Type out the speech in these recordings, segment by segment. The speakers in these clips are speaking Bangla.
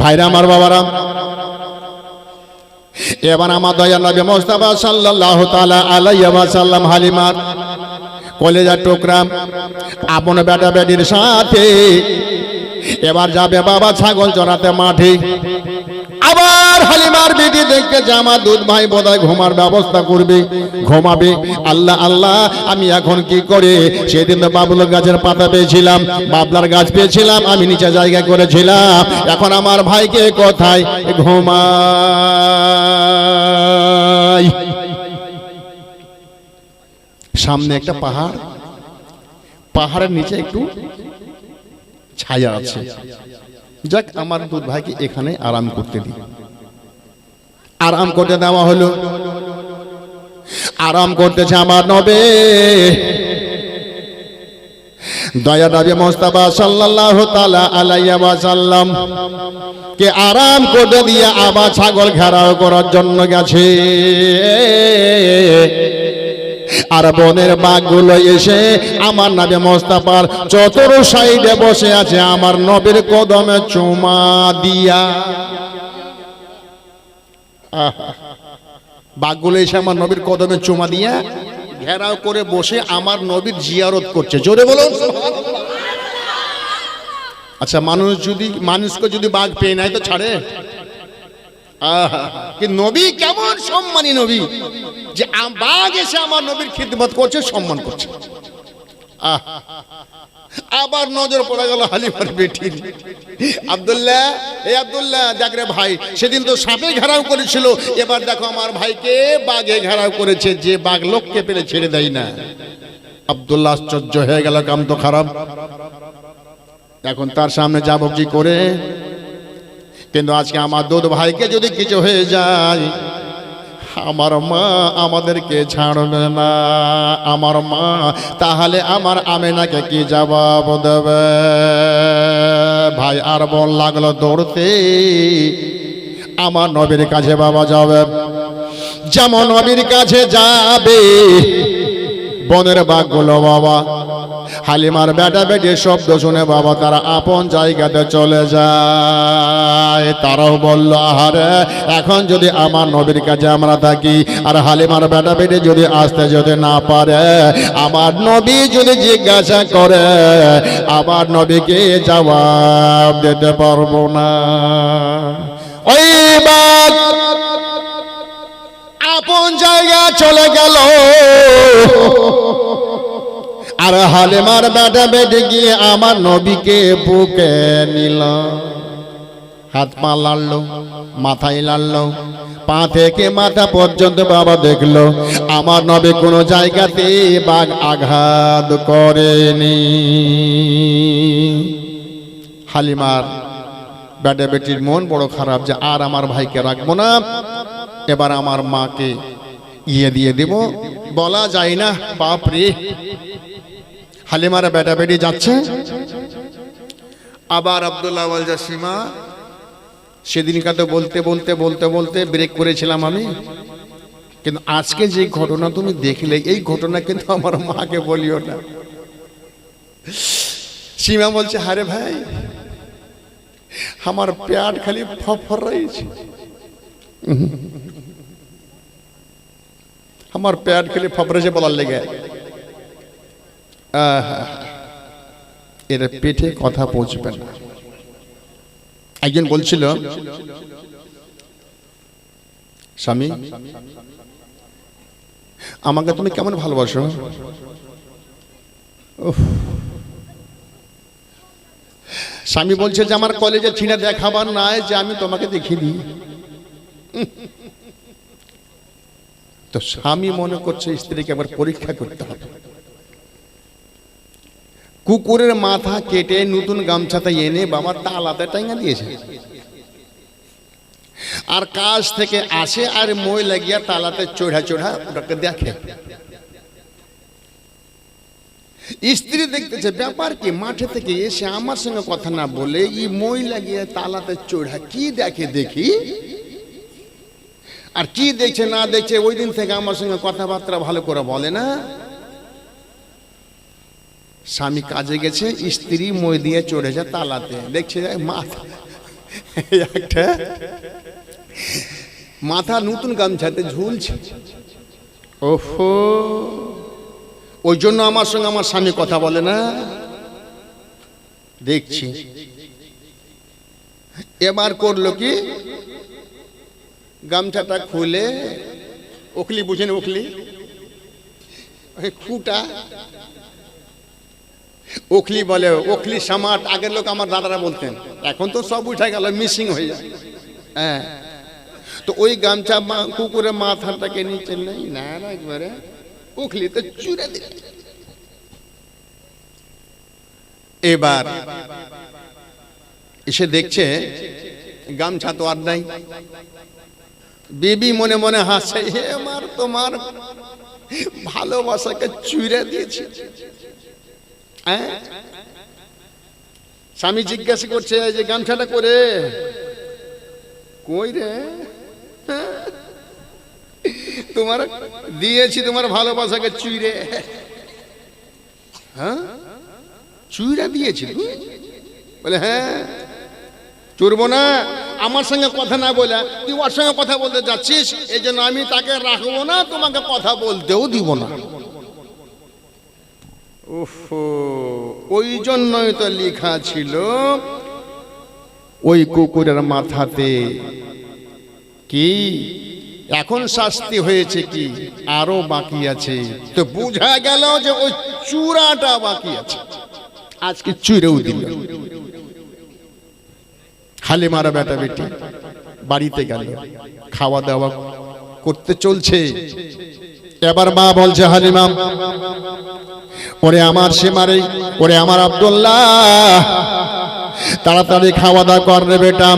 ভাইরা আমার বাবারা, এবার আমার দয়া নবী মোস্তফা সাল্লাল্লাহু তাআলা আলাইহি ওয়া সাল্লাম হালিমার কলেজার টুকরা, আপন বেটা বেটির সাথে এবার যাবে বাবা ছাগল চড়াতে মাঠে। আবার হালিমার বেটি দেখতে যে আমার দুধ ভাই বোধহয় ঘুমার ব্যবস্থা করবে, ঘুমাবে। আল্লাহ আল্লাহ, আমি এখন কি করে? সেদিন তো বাবুলের গাছের পাতা পেয়েছিলাম, বাবলার গাছ পেয়েছিলাম, আমি নিচে জায়গা করেছিলাম। এখন আমার ভাইকে কোথায়? ঘুমাই। সামনে একটা পাহাড়, পাহাড়ের নিচে একটু ছায়া আছে। যাক, আমার দুধ ভাইকে এখানে আরাম করতে দিই। আরাম করতে দেওয়া হলো। আরাম করতেছে আমার নবে। দয়া নবী মোস্তাফা সাল্লাল্লাহু তাআলা কে আরাম করে দিয়ে আবার ছাগল ঘেরাও করার জন্য গেছে। আর বনের বাঘগুলো এসে আমার নবী মোস্তাফার চতুর সাইডে বসে আছে, আমার নবীর কদমে চুমা দিয়া। বাঘগুলো এসে আমার নবীর কদমে চুমা দিয়া ঘেরাও করে বসে আমার নবীর জিয়ারত করছে। জোরে বলুন আচ্ছা মানুষ যদি মানুষকে যদি বাঘ পেয়ে নেয় তো ছাড়ে? কি নবী? কেমন সম্মানী নবী? যে বাঘ এসে আমার নবীর খিদমত করছে, সম্মান করছে। আবার নজর পড়ে গেল হালিমার বেটির। আব্দুল্লাহ, এই আব্দুল্লাহ, দেখ রে ভাই, সেদিন তো সাপে ঘেরাও করেছিল। এবার দেখো আমার ভাইকে বাঘে ঘেরাও করেছে, যে বাঘ লোককে পেলে ছেড়ে দেয় না। আব্দুল্লাহ আশ্চর্য হয়ে গেল কাম তো খারাপ। এখন তার সামনে যাব কি করে? কিন্তু আজকে আমার দুধ ভাইকে যদি কিছু হয়ে যায়, আমার মা আমাদেরকে ছাড়বে না। আমার মা, তাহলে আমার আমেনাকে কি জবাব দেবে? ভাই, আর বল লাগল দৌড়তে? আমার নবীর কাছে বাবা যাবে যেমন নবীর কাছে যাবে বনের বাঘগুলো, বাবা। হালিমার বেটা বেটি শব্দ শুনে বাবা তারা আপন জায়গাতে চলে যায়। তারাও বলল, আহারে, এখন যদি আমার নবীর কাছে আমরা থাকি, আর হালিমার বেটা বেটি যদি আসতে যদি না পারে, আমার নবী যদি জিজ্ঞাসা করে, আমার নবীকে জবাব দিতে পারব না। ওই বাঘ আপন জায়গা চলে গেল। আর হালেমার বেটা বেটে গিয়ে আমার নবীকে বুকে নিল। হাত পা লাড়লো, মাথায় লাড়লো, পা থেকে মাথা পর্যন্ত বাবা দেখল, আমার নবী কোনো জায়গাতে বাঘ আঘাত করেনি। হালিমার বেটা বেটির মন বড় খারাপ যে আর আমার ভাইকে রাখব না। এবার আমার মাকে ইয়ে দিয়ে দিব। বলা যায় না, বাপ রে। হালিমারা বেটা বেটি যাচ্ছে। আবার আব্দুল্লাহ ওয়াল জাসিমা, সেদিনকার বলতে বলতে বলতে বলতে ব্রেক করেছিলাম আমি। কিন্তু আজকে যে ঘটনা তুমি দেখলে, এই ঘটনা কিন্তু আমার মাকে বলিও না। সীমা বলছে হারে ভাই, আমার পেট খালি আমার পেট খালি ফফরেছে বলার লেগে। আহা, এর পেটে কথা পৌঁছবে না। একজন বলছিল স্বামী আমাকে তুমি কেমন ভালোবাসো। স্বামী বলছে যে আমার কলেজে ছিঁড়ে দেখাবার নাই যে আমি তোমাকে দেখিনি। তো স্বামী মনে করছে স্ত্রীকে আবার পরীক্ষা করতে হবে। কুকুরের মাথা কেটে নতুন গামছাতে এনে বাবা তালাতে টাঙ্গা দিয়েছে। আর কাজ থেকে আসে আর মই লাগিয়া তালাতে চড়া চড়া ওটাকে দেখে। স্ত্রী দেখতেছে, ব্যাপার কি? মাঠে থেকে এসে আমার সঙ্গে কথা না বলে ই মই লাগিয়ে তালাতে চড়া কি দেখে দেখি? আর কি দেখছে, না দেখছে, ওই দিন থেকে আমার সঙ্গে কথাবার্তা ভালো করে বলে না। স্বামী কাজে গেছে, স্ত্রী মই দিয়ে চড়েছে তালাতে। দেখছে মাথা, একটা মাথা নতুন গামছাতে ঝুলছে। ওহো ওই জন্য আমার সঙ্গে আমার স্বামী কথা বলে না। দেখছি। এবার করল কি? গামছাটা খুলে ওখলি বুঝেন ওখলি খুঁটা। ওখলি বলে ওখলি সামাট আগের লোক আমার দাদারা বলতেন। এখন তো সব উঠে গেল, মিসিং হয়ে যায় হ্যাঁ। তো ওই গামছা কুকুরের মাথাটাকে নিচে নেই না, একবারে উখলি তো চুরে দিল। এবার এসে দেখছে, গামছা তো আর নাই। বেবি মনে মনে হাসে, হে আমার তোমার ভালোবাসাকে চুরে দিয়েছে। হ্যাঁ? স্বামী জিজ্ঞাসা করছে যে গামছাটা করে কই রে? হ্যাঁ? তোমার দিয়েছি, তোমার ভালোবাসাকে চুইরে হ্যাঁ? চুইরা দিয়েছি? বলে হ্যাঁ চুরবো না। আমার সঙ্গে কথা না বলে, তুই ওর সঙ্গে কথা বলতে যাচ্ছিস? এই জন্য আমি তাকে রাখব না, তোমাকে কথা বলতেও দিব না। উফ, ওই জন্যই তো লেখা ছিল, ওই কুকুরের মাথাতে কি? এখন শাস্তি হয়েছে কি? আরও বাকি আছে। তো বুঝা গেল যে ওই চূড়াটা বাকি আছে। আজকে চুরেও দিল। হালিমারা বেটা বেটি বাড়িতে গেল খাওয়া দাওয়া করতে চলছে। এবার মা বলছে হালিমা ওরে আমার সীমারে ওরে আমার আব্দুল্লাহ তাড়াতাড়ি খাওয়া দাওয়া কর রে বেটা।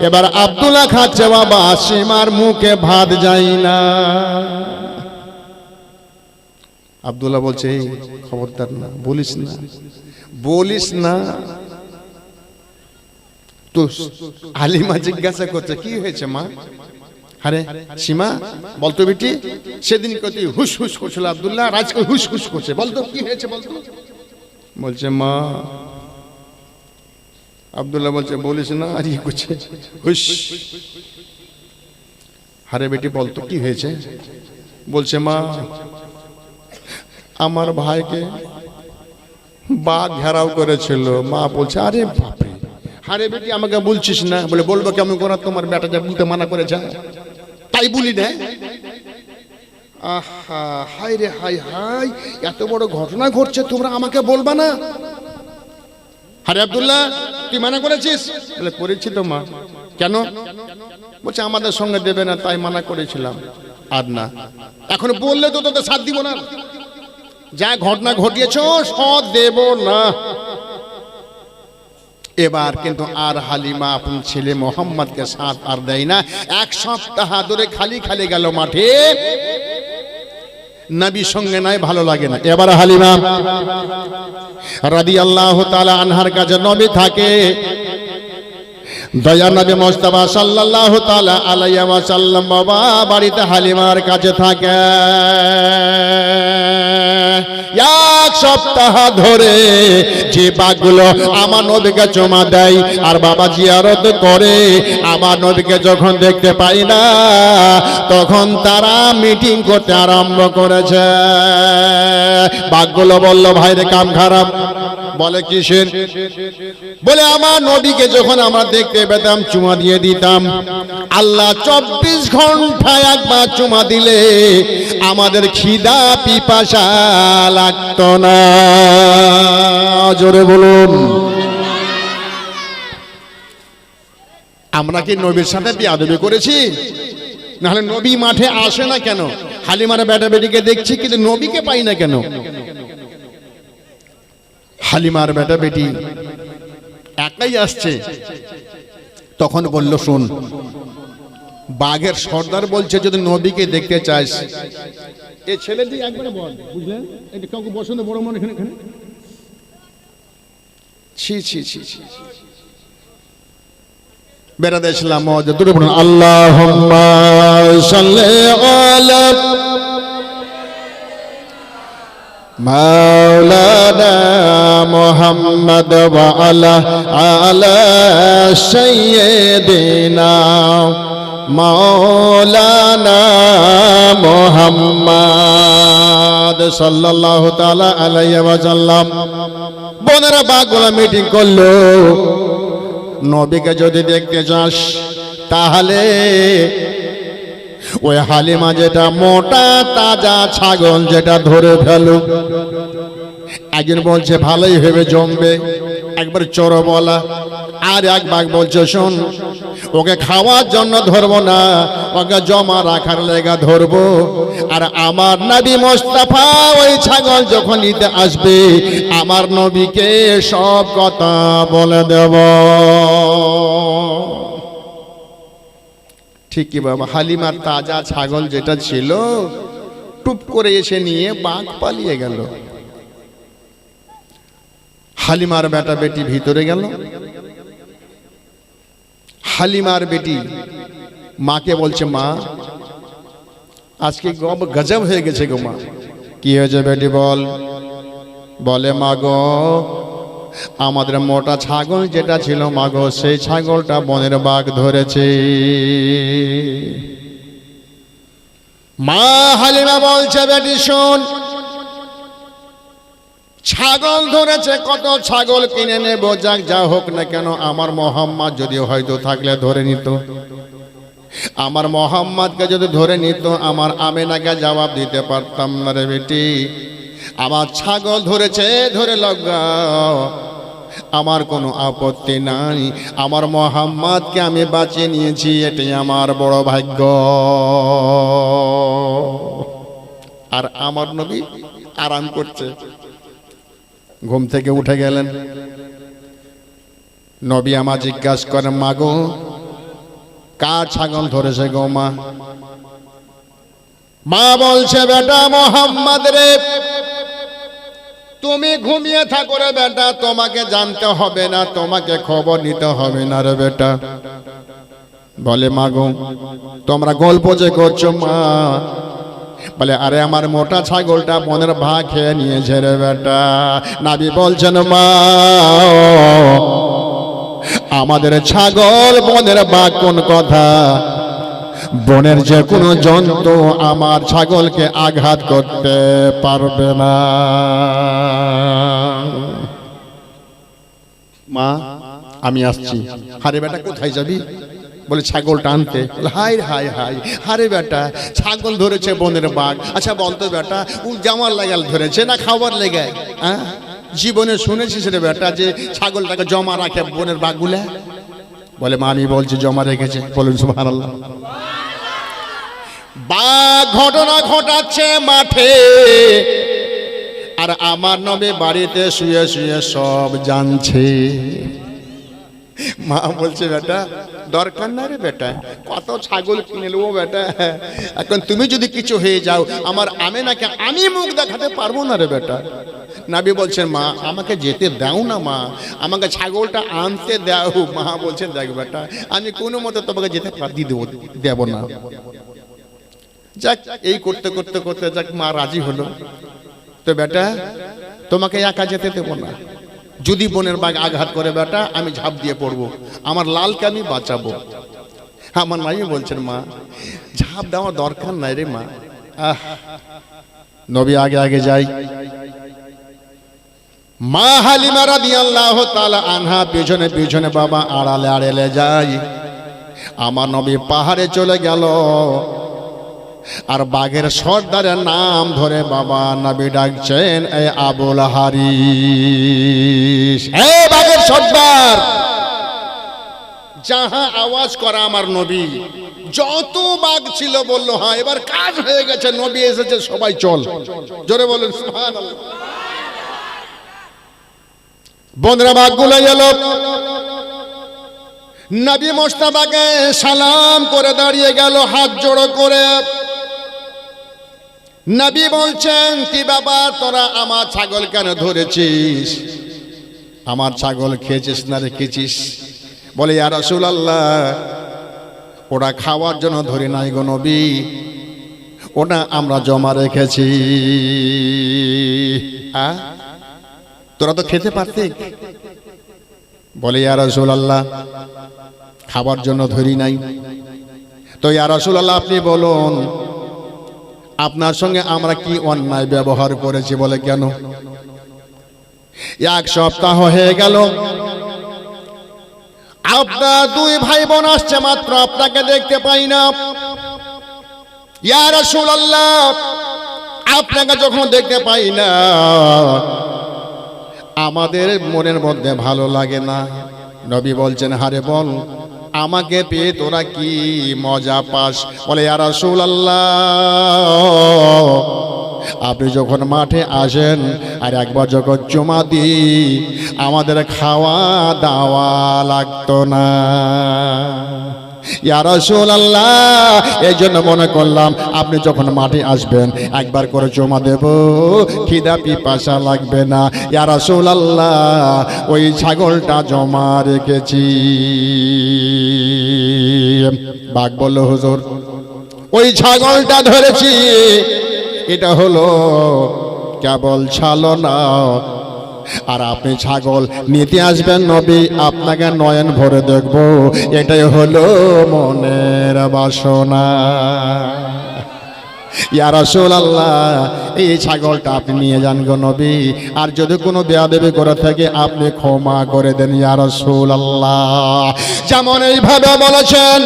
এবার আব্দুল্লাহ খাচ্ছে বাবা সীমার মুখে ভাত যাই না। আব্দুল্লাহ বলছে "এই, খবরদার না বলিস না। বলিস না। তো আলিমা জিজ্ঞাসা করছে, কি হয়েছে মা? আরে, সীমা বলতো বেটি। সেদিন কত হুস হুস করছিল আব্দুল্লাহ রাজকে হুস হুস করছে। বলতো কি হয়েছে বলতো বলছে, মা, আব্দুল্লাহ বলছে, বলিস না, আর ইয়ে করছে। হুস। হারে বেটি বলতো কি হয়েছে? বলছে, মা, আমার ভাইকে বাঘ ঘেরাও করেছিল। মা বলছে, আরে বাপরে হারে বেটি, আমাকে বলছিস না? বলে, বলব কেমন করা তোমার বেটা যা বলতে মানা করে যা তাই বলি না আহা হাই রে হাই হাই এত বড় ঘটনা ঘটছে, তোমরা আমাকে বলবা না? আরে আব্দুল্লাহ, তুই মানা করেছিস? বলে, করেছি তো মা। কেন? বলছে, আমাদের সঙ্গে দেবে না, তাই মানা করেছিলাম। আর না। এখন বললে তো তোদের সাথ দিব না। যা ঘটনা ঘটিয়েছ সব দেব না। এবার কিন্তু আর হালিমা আপন ছেলে মোহাম্মদকে সাথ আর দেয় না। এক সপ্তাহ ধরে খালি খালি গেল মাঠে। নবী সঙ্গে নাই ভালো লাগে না। এবার হালিমা রাদি আল্লাহ তালা আনহার কাছে নবী থাকে। দয়া নবী মোস্তফা সাল্লাল্লাহ তাআলা আলাইহি ওয়াসাল্লাম বাবা বাড়িতে হালিমার কাছে থাকে। এক সপ্তাহ ধরে যে বাঘগুলো আমার নবীকে চমা দেয় আর বাবা জিয়ারত করে, আমার নবীকে যখন দেখতে পাই না, তখন তারা মিটিং করতে আরম্ভ করেছে। বাঘগুলো বলল, ভাইরে কাম খারাপ। বলে কিসের? বলে, আমার নবীকে যখন আমরা দেখতে পেতাম, চুমা দিয়ে দিতাম। আল্লাহ চব্বিশ ঘন্টায় একবার চুমা দিলে আমাদের খিদা পিপাসা লাগত না। জোরে বলুন। আমরা কি নবীর সাথে বিয়াদবি করেছি? নাহলে নবী মাঠে আসে না কেন? হালিমারা বেটা বেটিকে দেখছি, কিন্তু নবীকে পাই না কেন? হালিমার বেটা বেটি একাই আসছে। তখন বলল, শোন, বাঘের সর্দার বলছে, যদি নবীকে দেখতে চাস, এ বল, বুঝলেন? এটা কাউকে বসন্ত বড় মনে এখানে এখানে? ছি ছি ছি ছি আল্লাহ আলা مولانا محمد وعلى على سيدنا مولانا মোহাম্মদ সাল্লাল্লাহু তাআলা আলাইহি ওয়াসাল্লাম বোনেরা বাগুলা মিটিং করলো নবীকে যদি দেখতে যাস তাহলে ওই হালিমা যেটা মোটা, তাজা ছাগল যেটা ধরে ফেলো। একজন বলছে, ভালোই ভেবে জমবে। একবার চোর বলা আর এক বাঘ বলছে, শোন, ওকে খাওয়ার জন্য ধরবো না, ওকে জমা রাখার লেগা ধরবো। আর আমার নবী মোস্তাফা ওই ছাগল যখন নিতে আসবে, আমার নবীকে সব কথা বলে দেব। ঠিকই বাবা, হালিমার তাজা ছাগল যেটা ছিল, টুপ করে এসে নিয়ে বাঘ পালিয়ে গেল। হালিমার বেটা বেটি ভিতরে গেল। হালিমার বেটি মাকে বলছে, মা, আজকে গব গজব হয়ে গেছে গো মা। কি হয়েছে বেটি বল? বলে, মা গো আমাদের মোটা ছাগল যেটা ছিল মা গো সেই ছাগলটা বনের বাঘ ধরেছে। মা হালিমা বলছে, বেটি, শোন। ছাগল ধরেছে, কত ছাগল কিনে নেব, যাক, যা হোক না কেন, আমার মোহাম্মদ যদি হয়তো থাকলে ধরে নিত। আমার মোহাম্মদকে যদি ধরে নিত, আমার আমেনাকে জবাব দিতে পারতাম না রে বেটি। আমার ছাগল ধরেছে, ধরে লগাও আমার কোনো আপত্তি নাই। আমার মোহাম্মদকে আমি বাঁচিয়ে নিয়েছি, এটাই আমার বড় ভাগ্য। আর আমার নবী আরাম করছে। ঘুম থেকে উঠে গেলেন। নবী আমার জিজ্ঞাসা করেন মাগো কার ছাগল ধরেছে গো মা? মা বলছে, বেটা মোহাম্মদ রে। তুমি ঘুমিয়ে থাকো রে বেটা, তোমাকে জানতে হবে না, তোমাকে খবর নিতে হবে না রে বেটা। বলে মাগো তোমরা গল্প যে করছ, মা। বলে, আরে, আমার মোটা ছাগলটা মনের ভাগ খেয়ে নিয়েছে রে বেটা। নাবি বলছেন, মা, আমাদের ছাগল বনের বাঘ কোন কথা? বনের যে কোনো জন্তু আমার ছাগলকে আঘাত করতে পারবে না। মা, আমি আসছি। হারে বেটা, কোথায় যাবি? বলে ছাগল টানতে। হাই হাই হাই হারে বেটা, ছাগল ধরেছে বনের বাঘ। আচ্ছা বলতো বেটা ও জামার লাগাল ধরেছে না খাবার লেগে? হ্যাঁ জীবনে শুনেছিস রে বেটা যে ছাগলটাকে জমা রাখে বনের বাঘগুলা? বলে, মা, আমি বলছি জমা রেখেছে। বলুন, সুবহানাল্লাহ। বাঘ ঘটনা ঘটাচ্ছে মাঠে। আর আমার নবে বাড়িতে শুয়ে শুয়ে সব জানছে। মা বলছে, বেটা, দরকার না রে বেটা, কত ছাগল কিনে নেব বেটা। এখন তুমি যদি কিছু হয়ে যাও, আমার আমি নাকি আমি মুখ দেখাতে পারব না রে বেটা। নাবি বলছেন মা, আমাকে যেতে দাও না মা, আমাকে ছাগলটা আনতে দাও। মা বলছেন দেখ বেটা, আমি কোনো মতো তোমাকে যেতে দেবো দেবো না। যাক, এই করতে করতে করতে যাক, মা রাজি হলো। তো বেটা, তোমাকে একা যেতে দেবো না। যদি বোনের বাঘ আঘাত করে বেটা, আমি ঝাঁপ দিয়ে পড়ব। আমার লালকে আমি বাঁচাবো। আমার মাই বলছেন, মা, ঝাঁপ দেওয়ার দরকার নাই রে মা। আহ, নবী আগে আগে যাই। মা হালিমা আল্লাহ তাআলা আনহা, পিছনে পিছনে বাবা আড়ালে আড়ালে যাই। আমার নবী পাহাড়ে চলে গেল। আর বাঘের সর্দারের নাম ধরে বাবা নবী ডাকছেন, এ আবুল হারিস। এ বাঘের সর্দার! যাহা আওয়াজ করা আমার নবী, যত বাঘ ছিল বলল হ্যাঁ এবার কাজ হয়ে গেছে, নবী এসেছে, সবাই চল। জোরে বলেন বন্ধুরা, বাঘগুলো এলো। নবী মোস্তাফাকে সালাম করে দাঁড়িয়ে গেল, হাত জোড়ো করে। নবী বলছেন, কি বাবা তোরা আমার ছাগল কেন ধরেছিস? আমার ছাগল খেয়েছিস না রেখেছিস বলে আর রসুল আল্লাহ ওরা খাওয়ার জন্য ধরে নাই গো নবী। ওটা আমরা জমা রেখেছি? তোরা তো খেতে পারতে বলে, ইয়া রসুল আল্লাহ খাবার জন্য ধরি নাই। তো, ইয়া রসুল আল্লাহ আপনি বলুন আপনার সঙ্গে আমরা কি অন্যায় ব্যবহার করেছি বলে কেন? এক সপ্তাহ হয়ে গেল। আপনার দুই ভাই বোন আসছে, মাত্র আপনাকে দেখতে পাই না। আপনাকে যখন দেখতে পাই না, আমাদের মনের মধ্যে ভালো লাগে না। নবী বলছেন, হারে বল আমাকে পেয়ে তোরা কি মজা পাস? বলে, ইয়া রাসূলুল্লাহ, আপনি যখন মাঠে আসেন আর একবার যখন জমা দিই, আমাদের খাওয়া দাওয়া লাগতো না। ইয়া রাসূলুল্লাহ এই জন্য মনে করলাম আপনি যখন মাঠে আসবেন, একবার করে জমা দেব, খিদা পিপাসা লাগবে না। ইয়া রাসূলুল্লাহ, ওই ছাগলটা জমা রেখেছি। বাঘ বলল, হুজুর, ওই ছাগলটা ধরেছি। এটা হলো কেবল ছালনা আর আপনি ছাগল নিতে আসবেন নবী, আপনাকে নয়ন ভরে দেখব। এটাই হলো মনের বাসনা। ইয়া রাসূলুল্লাহ, এই ছাগলটা আপনি নিয়ে যান গো নবী। আর যদি কোনো বেয়াদবি করে থাকে, আপনি ক্ষমা করে দেন ইয়ারসুল আল্লাহ যেমন এইভাবে বলেছেন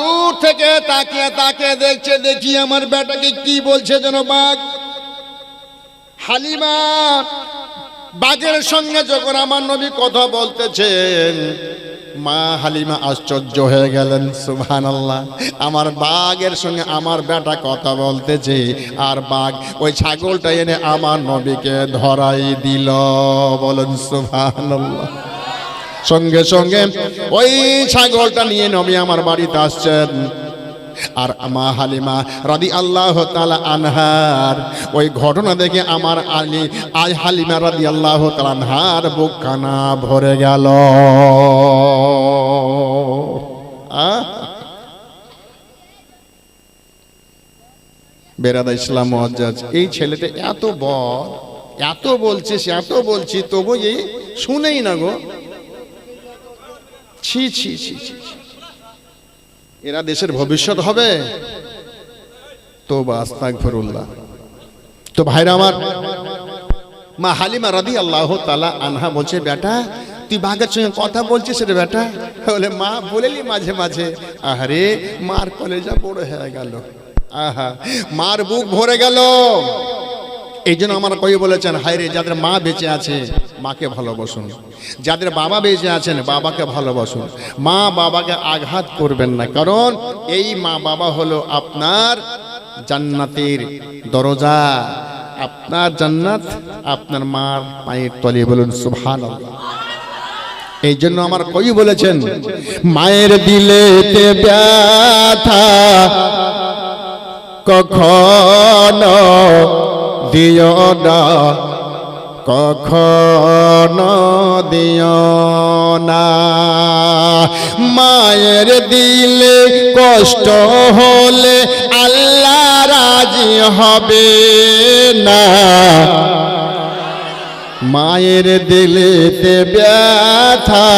দূর থেকে তাকিয়ে তাকিয়ে দেখছে, দেখি আমার বেটাকে কি বলছে যেন বাঘ। হালিমা, বাঘের সঙ্গে যখন আমার নবী কথা বলতেছেন, মা হালিমা আশ্চর্য হয়ে গেলেন সুবহান আল্লাহ আমার বাঘের সঙ্গে আমার বেটা কথা বলতেছে, আর বাঘ ওই ছাগলটা এনে আমার নবীকে ধরাই দিল, বলেন সুবহান আল্লাহ সঙ্গে সঙ্গে ওই ছাগলটা নিয়ে নবী আমার বাড়িতে আসছেন। আর মা হালিমা রাদি আল্লাহ তালা আনহার। ওই ঘটনা দেখে আমার আলী, আই হালিমা রাদি আল্লাহ তালা আনহার বুকখানা ভরে গেল। বেরাদা ইসলাম এই ছেলেটা এত বড়, এত বলছিস, এত বলছি তবু এই শুনেই না গো। ছি ছি ছি ছি ছি। এরা দেশের ভবিষ্যৎ হবে। তো বাস্তাক ফরুল্লাহ তো ভাইরা আমার, মা হালিমা রাদি আল্লাহ তালা আনহা বলছে, বেটা, তুই বাঘের সঙ্গে কথা বলছিস রে বেটা? বলে, মা, বলেলি মাঝে মাঝে। আহারে, মার কলেজা বড় হয়ে গেল। আহা, মার বুক ভরে গেল। এই জন্য আমার কই বলেছেন, হায়রে, যাদের মা বেঁচে আছে, মাকে ভালোবাসুন। যাদের বাবা বেঁচে আছেন, বাবাকে ভালোবাসুন। মা বাবাকে আঘাত করবেন না। কারণ এই মা বাবা হলো আপনার জান্নাতের দরজা। আপনার জান্নাত, আপনার মার পায়ের তলে বলুন সুবহান এই জন্য আমার কই বলেছেন, মায়ের দিলে ব্যথা কখনো দিও না কখনো দিও না মায়ের দিলে কষ্ট হলে আল্লাহ রাজি হবে না। মায়ের দিলেতে ব্যথা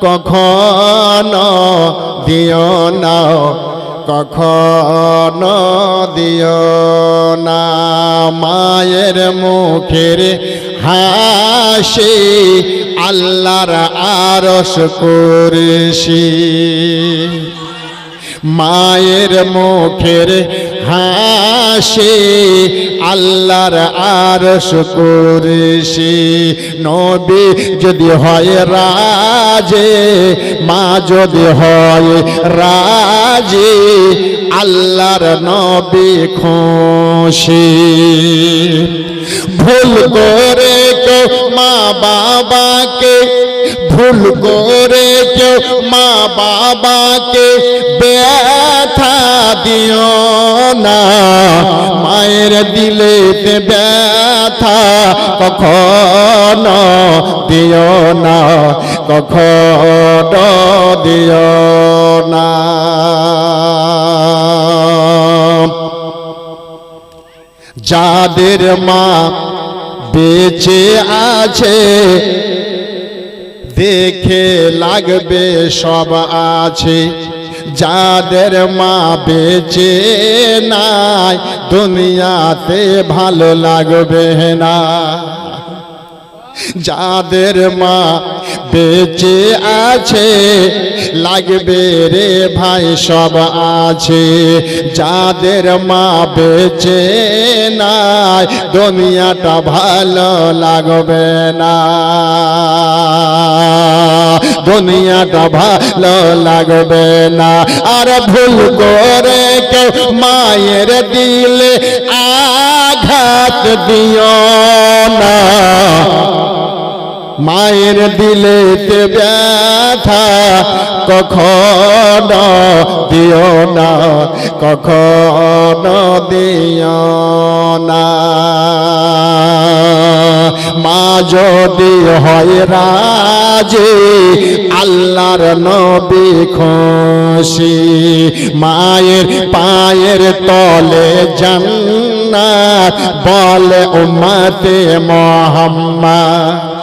কখনো দিও না কখনো দিও না মায়ের মুখের হাসি আল্লাহর আরস করেছি। মায়ের মুখের হাসি, আল্লাহর আরস করেছি নবী যদি হয় রাজে, মা যদি হয় রাজে, আল্লাহর নবী খুশি। ভুল করে কেউ মা বাবাকে, ভুল করে কেউ মা বাবাকে দিও না। মায়ের দিলে ব্যথা কখনো দিও না, কখনো দিও না। যাদের মা বেঁচে আছে, দেখে লাগবে সব আছে। যাদের মা বেঁচে নাই দুনিয়াতে ভালো লাগবে না। যাদের মা বেঁচে আছে, লাগবে রে ভাই, সব আছে। যাদের মা বেঁচে নাই, দুনিয়াটা ভালো লাগবে না। দুনিয়াটা ভালো লাগবে না। আর ভুল করে কেউ মায়ের দিলে আঘাত দিও না। মায়ের দিলেতে ব্যথা কখন দিও না, কখন দিও না। মা যদি হয় রাজে, আল্লাহর নবী খুশি। মায়ের পায়ের তলে জান্নাত বলে উম্মতে মোহাম্মদ।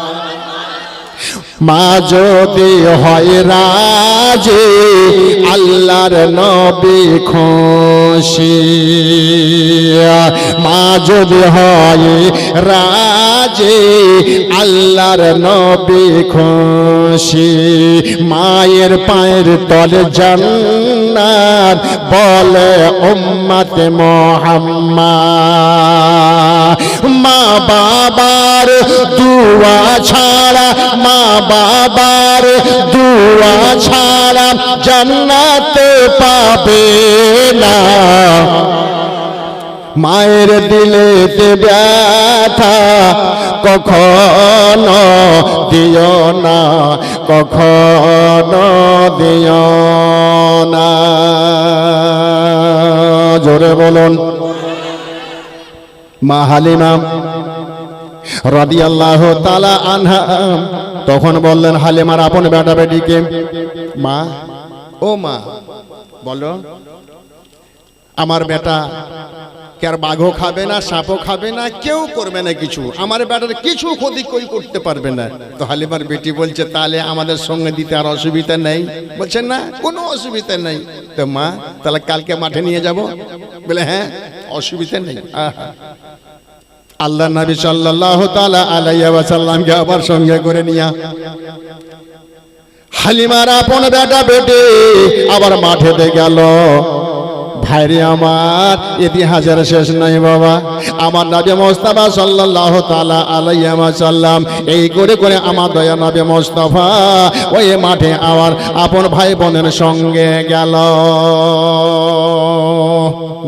মা যদি হয় রাজে, আল্লাহর নবী খুশি। মা যদি হয় রাজে, আল্লাহর নবী খুশি। মায়ের পায়ের তলে জান্নাত বলে উম্মত মোহাম্মদ। মা বাবার দুয়া ছাড়া, মা বাবার দুয়া ছাড়া জান্নাত পাবে না। মায়ের দিলে ব্যথা কখনো দিও না, কখনো দিও না। জোরে বলুন। মা হালিমা রাদিয়াল্লাহু তালা আনহা, তখন বললেন, হালিমার আপন বেটা বেটিকে, মা, ও মা, বলো, আমার বেটা কে আর বাঘও খাবে না, সাপও খাবে না, কেউ করবে না কিছু। আমার বেটার কিছু ক্ষতি কই করতে পারবে না। তো হালিমার বেটি বলছে, তাহলে আমাদের সঙ্গে দিতে আর অসুবিধা নেই। বলছেন না, কোনো অসুবিধা নেই। তো মা, তাহলে কালকে মাঠে নিয়ে যাব? বলে হ্যাঁ অসুবিধা নেই। আল্লাহ নবী সাল্লাল্লাহু তাআলা আলাইহি ওয়াসাল্লামকে আবার সঙ্গে করে নিয়া। হালিমার আপন বেটা বেটে আবার মাঠেতে গেল। ভাইরে আমার ইতিহাসের শেষ নাই বাবা। আমার নবী মোস্তফা সাল্লাল্লাহু তাআলা আলাইহি ওয়াসাল্লাম এই করে করে আমার দয়া নবী মোস্তফা ওই মাঠে আমার আপন ভাই বোনের সঙ্গে গেল।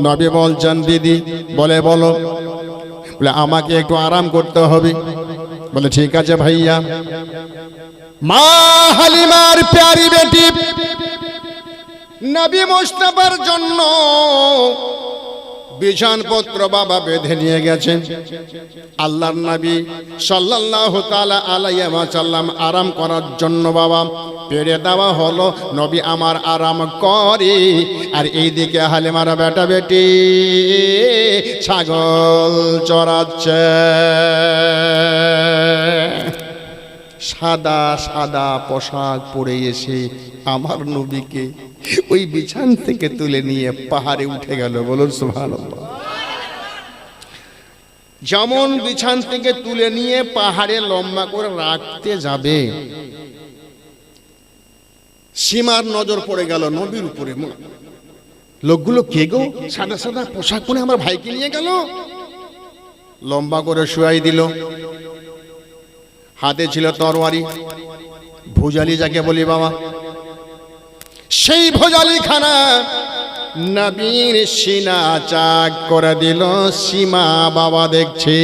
নবী বলছেন, দিদি, বলে বলো। বলে, আমাকে একটু আরাম করতে হবে। বলে, ঠিক আছে ভাইয়া। মা হালিমার প্যারি বেটি নবী মোস্তফার জন্য বিছানপত্র বাবা বেঁধে নিয়ে গেছেন। আল্লাহর নবী সাল্লাল্লাহু তাআলা আলাইহি ওয়াসাল্লাম আরাম করার জন্য বাবা পেরে দেওয়া হলো, নবী আমার আরাম করে। আর এইদিকে হালিমার বেটা বেটি ছাগল চড়াচ্ছে। সাদা সাদা পোশাক পরে এসে আমার নবীকে ওই বিছান থেকে তুলে নিয়ে পাহাড়ে উঠে গেল। বলুন, সুবহানাল্লাহ। যেমন বিছান থেকে তুলে নিয়ে পাহাড়ে লম্বা করে রাখতে যাবে, সীমার নজর পড়ে গেল নবীর উপরে। লোকগুলো কে গো? সাদা সাদা পোশাক পরে আমার ভাইকে নিয়ে গেল? লম্বা করে শুয়াই দিল। হাতে ছিল তরবারি ভুজালি যাকে বলি বাবা। সেই ভোজালি খানা নবীর সিনা চাক করে দিল সীমা বাবা দেখছে।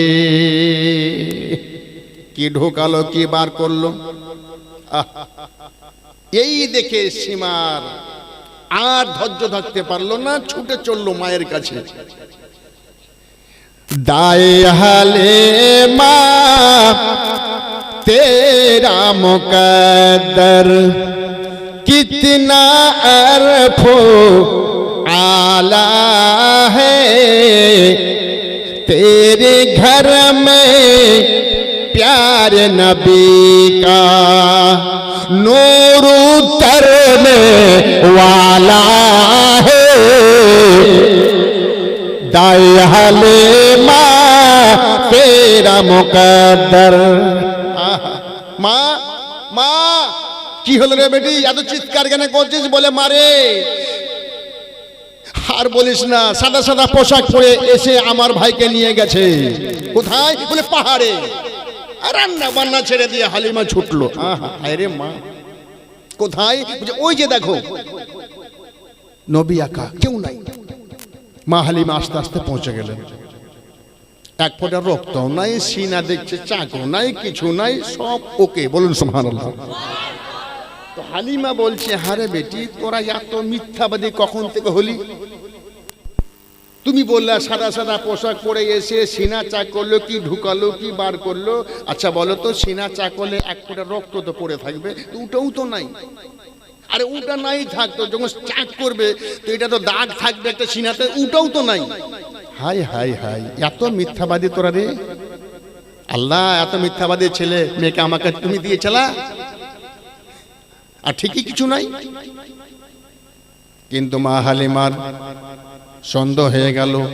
কি ঢোকালো, কি বার করল। এই দেখে সীমার আর ধৈর্য থাকতে পারল না, ছুটে চলল মায়ের কাছে। দায়ে হালে মা तेरा मुकद्दर। कितना अरफो आला है। तेरे घर में प्यार नबी का नूर उतरने वाला है। दाई हले माँ, तेरा मुकद्दर। মা মা, কি হলো রে বেটি? এত চিৎকার কেন করছিস বলে মারে। আর বলিস না, সাদা সাদা পোশাক পরে এসে আমার ভাইকে নিয়ে গেছে। কোথায়? বলে পাহাড়ে। রান্না বান্না ছেড়ে দিয়ে হালিমা ছুটলো। আরে মা। কোথায়? ওই যে দেখো। নবী আকা কেউ নাই। মা হালিমা আস্তে আস্তে পৌঁছে গেলেন। এক ফোঁটা রক্ত নাই, সিনা দেখছে, চাকু নাই, কিছু নাই, সব ওকে। বলুন, সুবহানাল্লাহ। তো হালিমা বলছে, হারে বেটি, তোরা এত মিথ্যাবাদী কখন থেকে হলি? তুমি বললে, সাদা সাদা পোশাক পরে এসে সিনা চা করল, কি ঢুকালো, কি বার করল। আচ্ছা বলো তো, সিনা চা করলে এক ফোঁটা রক্ত তো পড়ে থাকবে ওটাও তো নাই। আরে, ওটা নাই থাকতো যখন চাক করবে, তো এটা তো দাগ থাকবে একটা সিনাতে, ওটাও তো নাই। হাই হাই হাই। এত মিথ্যাবাদী তোরা রে। আল্লাহ, এত মিথ্যাবাদী ছেলে, মেয়েকে আমাকে তুমি দিয়েছিলা। আর ঠিকই কিছু নাই। কিন্তু মা হালিমার সন্দেহ হয়ে গেল।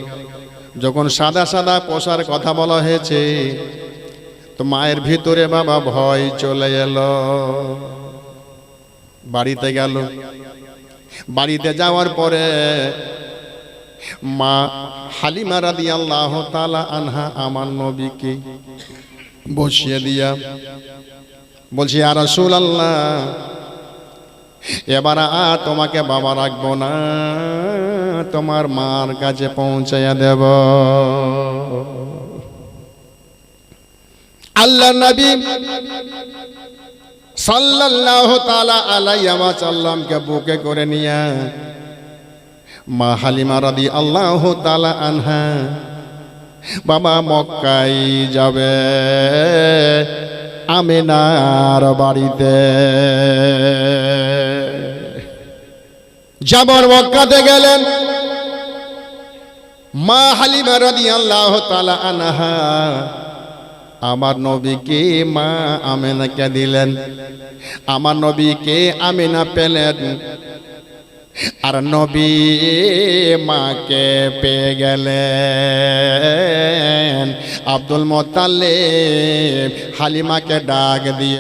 যখন সাদা সাদা পোষার কথা বলা হয়েছে, তো মায়ের ভিতরে বাবা ভয় চলে এলো। বাড়িতে গেল। বাড়িতে যাওয়ার পরে মা হালিমা রাদি আল্লাহ তালা আনহা আমার নবীকে বসিয়ে দিয়া বলছি আর রাসূল আল্লাহ এবার আর তোমাকে বাবা রাখব না, তোমার মার কাছে পৌঁছাইয়া দেব। আল্লাহ নবী সাল্লাল্লাহু তাআলা আলাইহি ওয়া সাল্লামকে বুকে করে নিয়া মা হালিমা রাদি আল্লাহ তালা আনহা, বাবা মক্কাই যাবে আমেনার বাড়িতে। যাবার মক্কাতে গেলেন মা হালিমা রাদি আল্লাহ তালা আনহা। আমার নবীকে মা আমেনাকে দিলেন। আমার নবীকে আমেনা পেলেন। আর নবী মাকে পে গেলেন। আব্দুল মোতালেব হালিমাকে ডাক দিয়ে